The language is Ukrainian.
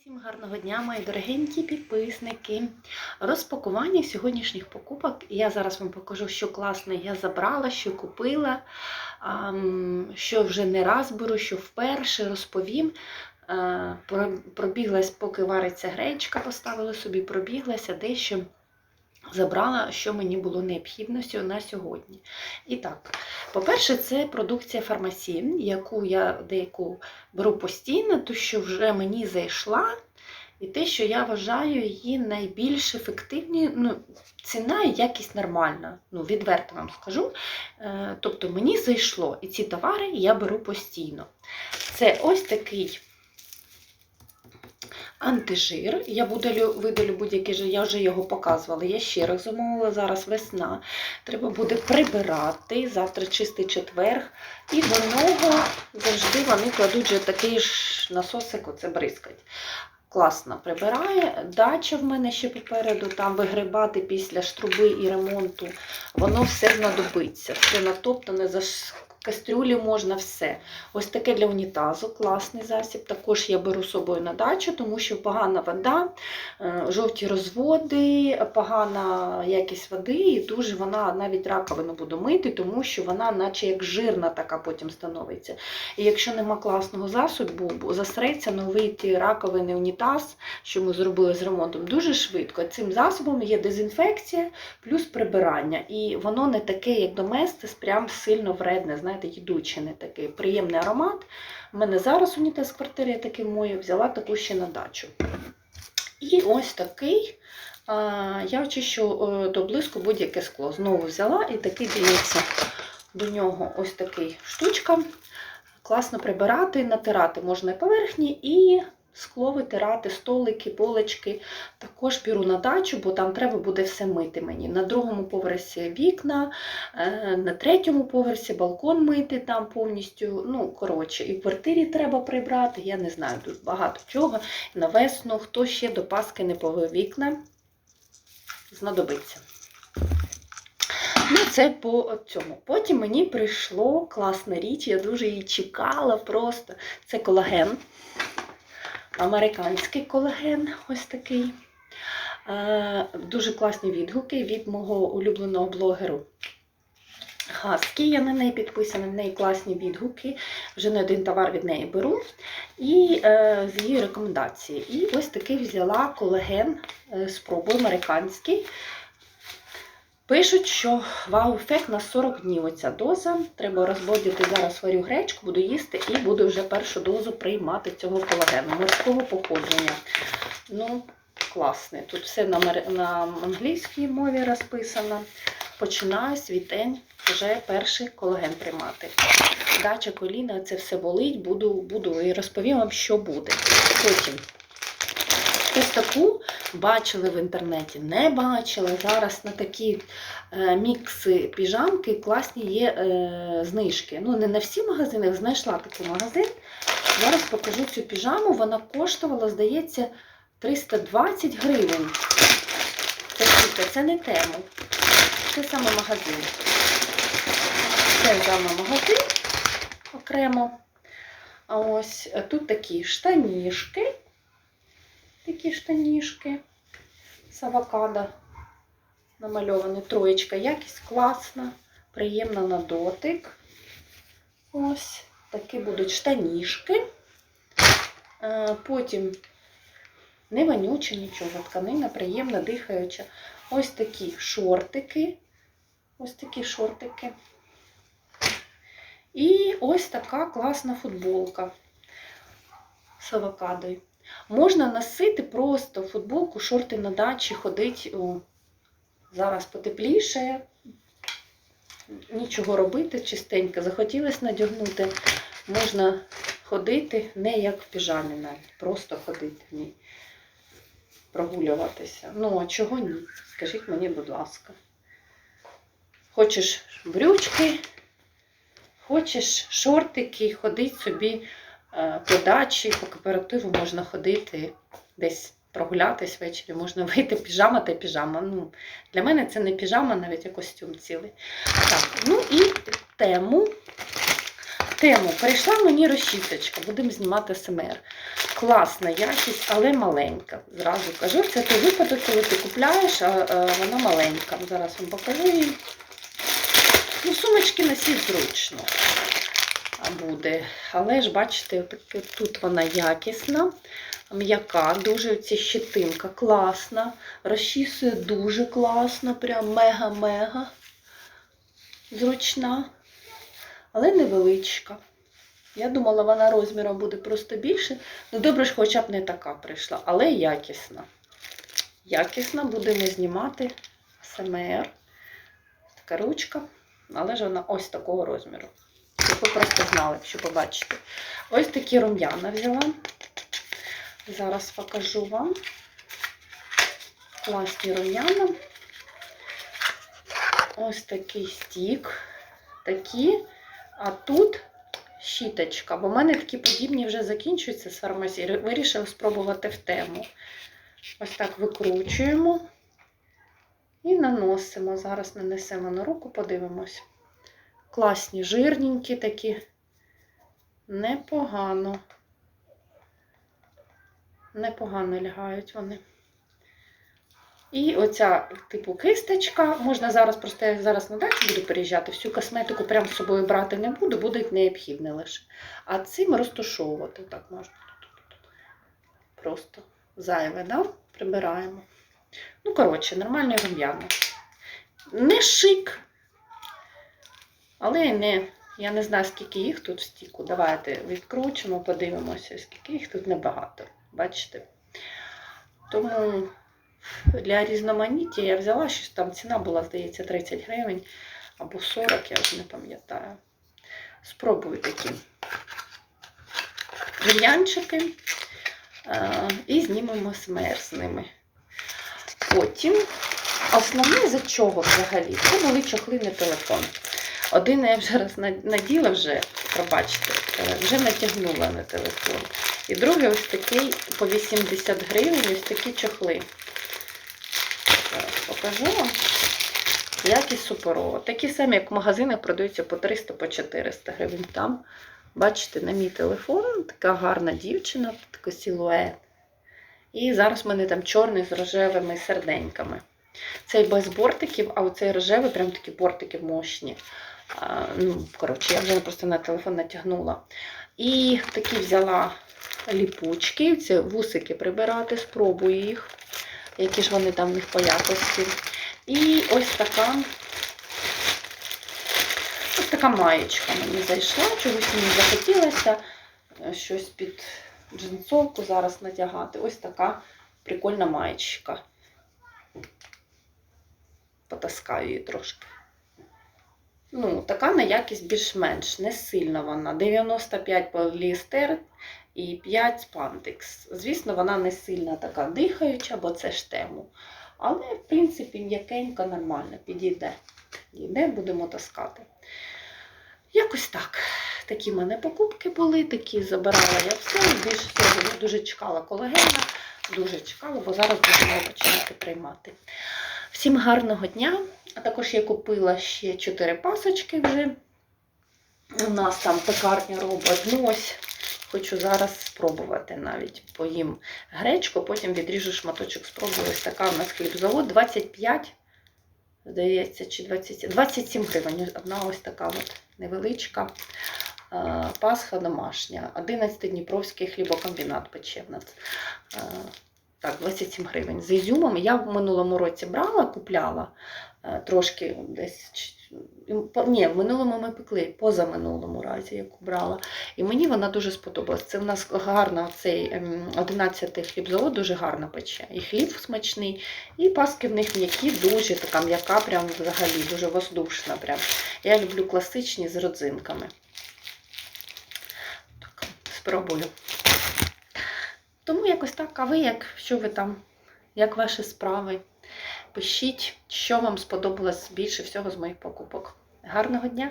Всім гарного дня, мої дорогенькі підписники. Розпакування сьогоднішніх покупок. Я зараз вам покажу, що класне я забрала, що купила, що вже не раз беру, що вперше розповім. Е, Пробіглась, поки вариться гречка, поставила собі, пробіглася дещо. Забрала, що мені було необхідно на сьогодні. І так, по-перше, це продукція фармасії, яку я деяку беру постійно, то що вже мені зайшла, і те, що я вважаю її найбільш ефективною, ну, ціна і якість нормальна. Ну, відверто вам скажу. Е, Тобто мені зайшло, і ці товари я беру постійно. Це ось такий антижир. Я видалю, видалю будь-який жир, я вже його показувала. Я ще раз замовила, зараз весна. Треба буде прибирати. Завтра чистий четверг. І до нього завжди вони кладуть же такий ж насосик, оце бризкать. Класно прибирає. Дача в мене ще попереду, там вигрибати після штруби і ремонту. Воно все знадобиться. Все натоптане, за ш- кастрюлі можна все. Ось таке для унітазу, класний засіб. Також я беру з собою на дачу, тому що погана вода, е, жовті розводи, погана якість води, і дуже вона навіть раковину буду мити, тому що вона, наче як жирна, така потім становиться. І якщо нема класного засобу, засреться новий раковини унітаз, що ми зробили з ремонтом, дуже швидко. Цим засобом є дезінфекція плюс прибирання. І воно не таке, як доместис, прям сильно вредне, знаєте, їдуче не такий. Приємний аромат. У мене зараз унітаз квартири, я такий мою, взяла таку ще на дачу. І ось такий. Я очищу е, до блиску будь-яке скло. Знову взяла і такий дивіться до нього ось такий штучка. Класно прибирати, натирати можна поверхні, і скло витирати, столики, полички. Також беру на дачу, бо там треба буде все мити мені. На другому поверсі вікна, е, на третьому поверсі балкон мити там повністю. Ну, коротше, і в квартирі треба прибрати. Я не знаю, тут багато чого. На весну, хто ще до Паски не повив вікна, знадобиться. Ну, це по цьому. Потім мені прийшло класна річ, я дуже її чекала просто. Це колаген. Американський колаген, ось такий. Дуже класні відгуки від мого улюбленого блогеру. Хаскі, я на неї підписана, в неї класні відгуки. Вже не один товар від неї беру. І е, з її рекомендації. І ось такий взяла колаген, е, спробую американський. Пишуть, що вау-ефект на 40 днів оця доза. Треба розводити зараз варю гречку, буду їсти і буду вже першу дозу приймати цього колагену морського походження. Ну, класний. Тут все на, на англійській мові розписано. Починаю свій день вже перший колаген приймати. Дача коліна, це все болить, буду, буду і розповім вам, що буде. Потім ось таку бачили в інтернеті, не бачили. Зараз на такі е, мікси піжамки класні є е, знижки. Ну, не на всі магазини, знайшла такий магазин. Зараз покажу цю піжаму. Вона коштувала, здається, 320 гривень. Це, це не тему. Це саме магазин. Це саме магазин окремо. А ось тут такі штанішки. Такі штанішки з авокадо намальовані. Троєчка. Якість класна, приємна на дотик. Ось такі будуть штанішки. Е, Потім не вонюче нічого, тканина приємна, дихаюча. Ось такі шортики. Ось такі шортики. І ось така класна футболка з авокадою. Можна носити просто футболку, шорти на дачі, ходити. О, зараз потепліше, нічого робити, чистенько. Захотілося надягнути. Можна ходити не як в піжамі навіть, просто ходити в ній, прогулюватися. Ну, а чого ні? Скажіть мені, будь ласка. Хочеш брючки, хочеш шортики, ходить собі по дачі, по кооперативу можна ходити десь прогулятись ввечері, можна вийти піжама та піжама. Ну, для мене це не піжама, навіть а костюм цілий. Так, ну і тему. Тему. Прийшла мені розчісочка, будемо знімати СМР. класна якість, але маленька. Зразу кажу, це той випадок, коли ти купляєш, а, вона маленька. Зараз вам покажу її. Ну, сумочки носіть зручно буде. Але ж, бачите, тут вона якісна, м'яка, дуже ця щетинка класна, розчісує дуже класно, прям мега-мега зручна, але невеличка. Я думала, вона розміром буде просто більше. Ну, добре ж, хоча б не така прийшла, але якісна. Якісна, будемо знімати СМР. Така ручка, але ж вона ось такого розміру. Щоб ви просто знали, що побачите. Ось такі рум'яна взяла. Зараз покажу вам. Класні рум'яна. Ось такий стік. Такі. А тут щіточка. Бо в мене такі подібні вже закінчуються з фармазії. Вирішила спробувати в тему. Ось так викручуємо і наносимо. Зараз нанесемо на руку, подивимось. Класні, жирненькі такі. Непогано. Непогано лягають вони. І оця, типу, кисточка. Можна зараз, просто я зараз на дачу буду переїжджати, всю косметику прямо з собою брати не буду, буде необхідне лише. А цим розташовувати так можна. Просто зайве, да? Прибираємо. Ну, коротше, нормальний рум'яна. Не шик. Але не. Я не знаю, скільки їх тут в стіку. Давайте відкручимо, подивимося, скільки їх тут небагато. Бачите? Тому для різноманіття я взяла щось там ціна була, здається, 30 гривень або 40, я вже не пам'ятаю. Спробую такі рум'янчики е, і знімемо смер з ними. Потім основне за чого взагалі? Це були чохли на телефон. Один я вже раз наділа вже, пробачте, е, вже натягнула на телефон. І другий ось такий по 80 гривень, ось такі чохли. Зараз покажу вам. Якість суперова. Такі самі, як в магазинах, продаються по 300 по 400 гривень. Там, бачите, на мій телефон така гарна дівчина, такий силует. І зараз в мене там чорний з рожевими серденьками. Цей без бортиків, а оцей рожевий, прям такі бортики мощні. Ну, коротше, я вже просто на телефон натягнула. І такі взяла ліпучки, це вусики прибирати, спробую їх, які ж вони там в них по якості. І ось така, ось така маєчка мені зайшла, чогось мені захотілося е, щось під джинсовку зараз натягати. Ось така прикольна маєчка. Потаскаю її трошки. Ну, така на якість більш-менш, не сильна вона. 95 поліестер і 5 спандекс. Звісно, вона не сильно така дихаюча, бо це ж тему. Але, в принципі, м'якенько, нормально, підійде. Підійде, будемо таскати. Якось так. Такі в мене покупки були, такі забирала я все. Більше всього дуже чекала колегена, дуже чекала, бо зараз будемо починати приймати. Всім гарного дня! А також я купила ще 4 пасочки вже. У нас там пекарня робить. Ну ось хочу зараз спробувати навіть поїм гречку, потім відріжу шматочок, спробую. Ось така у нас хлібзавод 25, здається, чи 27, 27 гривень. Одна ось така от невеличка. Пасха домашня. 11 Дніпровський хлібокомбінат пече в нас. Так, 27 гривень. З ізюмом я в минулому році брала, купляла е, трошки десь. Ні, в минулому ми пекли, позаминулому разі я брала. І мені вона дуже сподобалась. Це в нас гарно цей ем, 11 хлібзавод дуже гарно пече. І хліб смачний, і паски в них м'які, дуже така м'яка, прям взагалі, дуже воздушна. Прям. Я люблю класичні з родзинками. Так, спробую. Тому якось так, а ви як, що ви там, як ваші справи? Пишіть, що вам сподобалось більше всього з моїх покупок. Гарного дня!